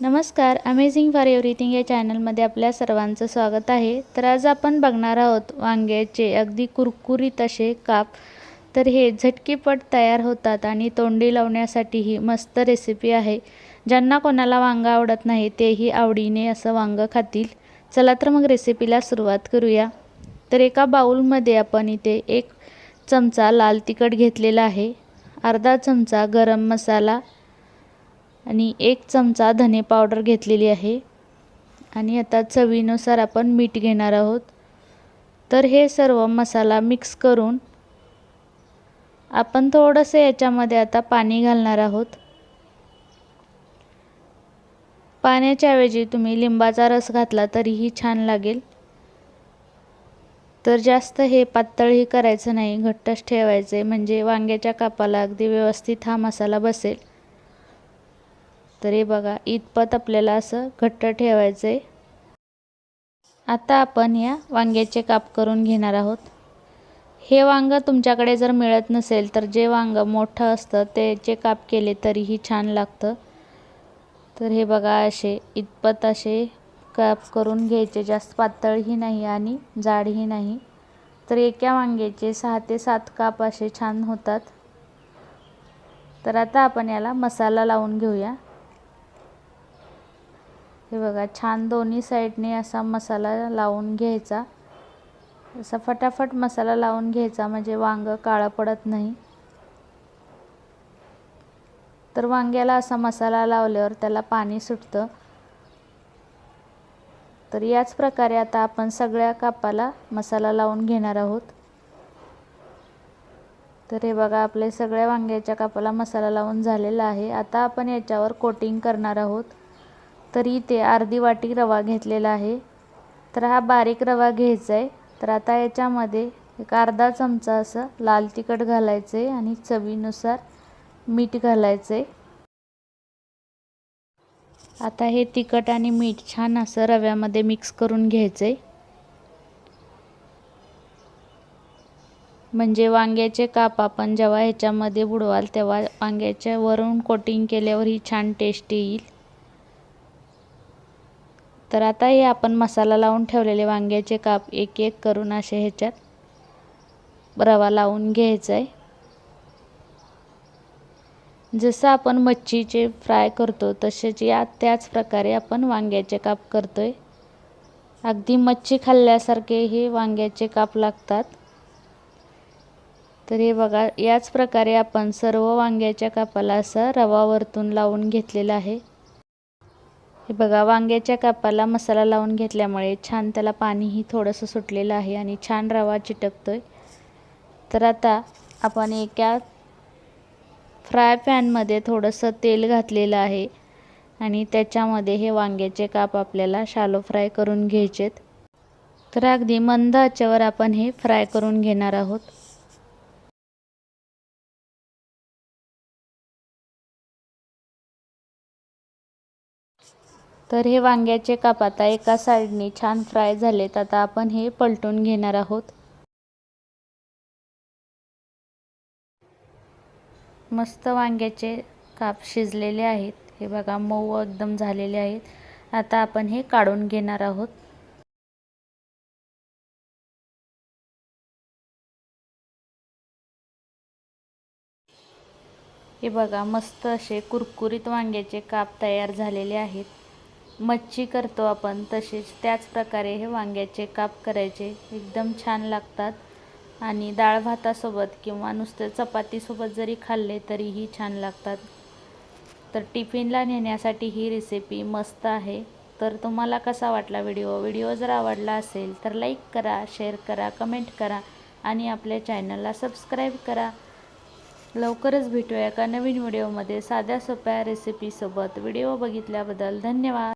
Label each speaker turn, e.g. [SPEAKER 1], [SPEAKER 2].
[SPEAKER 1] नमस्कार amazing for everything या चॅनलमध्ये आपल्या सर्वांचं स्वागत आहे. तर आज आपण बघणार आहोत वांग्याचे अगदी कुरकुरीत असे काप. तर हे झटकीपट तयार होतात आणि तोंडी लावण्यासाठीही मस्त रेसिपी आहे. ज्यांना कोणाला वांगं आवडत नाही तेही आवडीने असं वांगं खातील. चला तर मग रेसिपीला सुरुवात करूया. तर एका बाऊलमध्ये आपण इथे एक चमचा लाल तिखट घेतलेला आहे. अर्धा चमचा गरम मसाला. आणि एक चमचा धने पावडर घेतलेली आहे. आणि आता चवीनुसार आपण मीठ घेणार आहोत. तर हे सर्व मसाला मिक्स करून आपण थोडंसं याच्यामध्ये आता पाणी घालणार आहोत. पाण्याच्याऐवजी तुम्ही लिंबाचा रस घातला तरीही छान लागेल. तर जास्त हे पातळही करायचं नाही घट्टच ठेवायचे म्हणजे वांग्याच्या कापाला अगदी व्यवस्थित हा मसाला बसेल. तर हे बघा इतपत आपल्याला असं घट्ट ठेवायचं आहे आता आपण या वांग्याचे काप करून घेणार आहोत. हे वांगं तुमच्याकडे जर मिळत नसेल तर जे वांगं मोठं असतं त्याचे काप केले तरीही छान लागतं. तर हे बघा असे इतपत असे काप करून घ्यायचे. जास्त पातळही नाही आणि जाडही नाही. तर एका वांग्याचे सहा ते सात काप असे छान होतात. तर आता आपण याला मसाला लावून घेऊया. हे बघा छान दोन्ही साईडने असा मसाला लावून घ्यायचा. असा फटाफट मसाला लावून घ्यायचा म्हणजे वांगं काळं पडत नाही. तर वांग्याला असा मसाला लावल्यावर त्याला पाणी सुटतं. तर याच प्रकारे आता आपण सगळ्या कापाला मसाला लावून घेणार आहोत. तर हे बघा आपले सगळ्या वांग्याच्या कापाला मसाला लावून झालेला आहे. आता आपण याच्यावर कोटिंग करणार आहोत. तर इथे अर्धी वाटी रवा घेतलेला आहे. तर हा बारीक रवा घ्यायचा आहे. तर आता याच्यामध्ये एक अर्धा चमचा असं लाल तिखट घालायचं आहे आणि चवीनुसार मीठ घालायचं आहे. आता हे तिखट आणि मीठ छान असं रव्यामध्ये मिक्स करून घ्यायचं आहे. म्हणजे वांग्याचे काप आपण जेव्हा ह्याच्यामध्ये बुडवाल तेव्हा वांग्याच्या वरून कोटिंग केल्यावर ही छान टेस्ट येईल. तर आता हे आपण मसाला लावून ठेवलेले वांग्याचे काप एक एक करून असे ह्याच्यात रवा लावून घ्यायचा आहे. जसं आपण मच्छीचे फ्राय करतो तसेच या त्याच प्रकारे आपण वांग्याचे काप करतो आहे अगदी मच्छी खाल्ल्यासारखे हे वांग्याचे काप लागतात. तर हे बघा याच प्रकारे आपण सर्व वांग्याच्या कापाला असा रवा वरतून लावून घेतलेला आहे. हे बघा वांग्याच्या कापाला मसाला लावून घेतल्यामुळे छान त्याला पाणीही थोडंसं सुटलेलं आहे आणि छान रवा चिटकतोय. तर आता आपण एका फ्राय पॅनमध्ये थोडंसं तेल घातलेलं आहे आणि त्याच्यामध्ये हे वांग्याचे काप आपल्याला शालो फ्राय करून घ्यायचेत. तर अगदी मंद आचेवर आपण हे फ्राय करून घेणार आहोत. तर हे वांग्याचे काप आता एका साईडने छान फ्राय झालेत. आता आपण हे पलटून घेणार आहोत. मस्त वांग्याचे काप शिजलेले आहेत. हे बघा मऊ एकदम झालेले आहेत. आता आपण हे काढून घेणार आहोत. हे बघा मस्त असे कुरकुरीत वांग्याचे काप तयार झालेले आहेत. मच्छी करतो आपण तसेच त्याच प्रकारे हे वांग्याचे काप करायचे. एकदम छान लागतात. आणि डाळ भातासोबत किंवा नुसतं चपातीसोबत जरी खाल्ले तरीही छान लागतात. तर टिफिनला नेण्यासाठी ही रेसिपी मस्त आहे. तर तुम्हाला कसा वाटला व्हिडिओ व्हिडिओ जर आवडला असेल तर लाईक करा शेअर करा कमेंट करा आणि आपल्या चॅनलला सबस्क्राईब करा. लवकरच भेटूया एका नवीन व्हिडिओमध्ये साध्या सोप्या रेसिपीसोबत व्हिडिओ बघितल्याबद्दल धन्यवाद.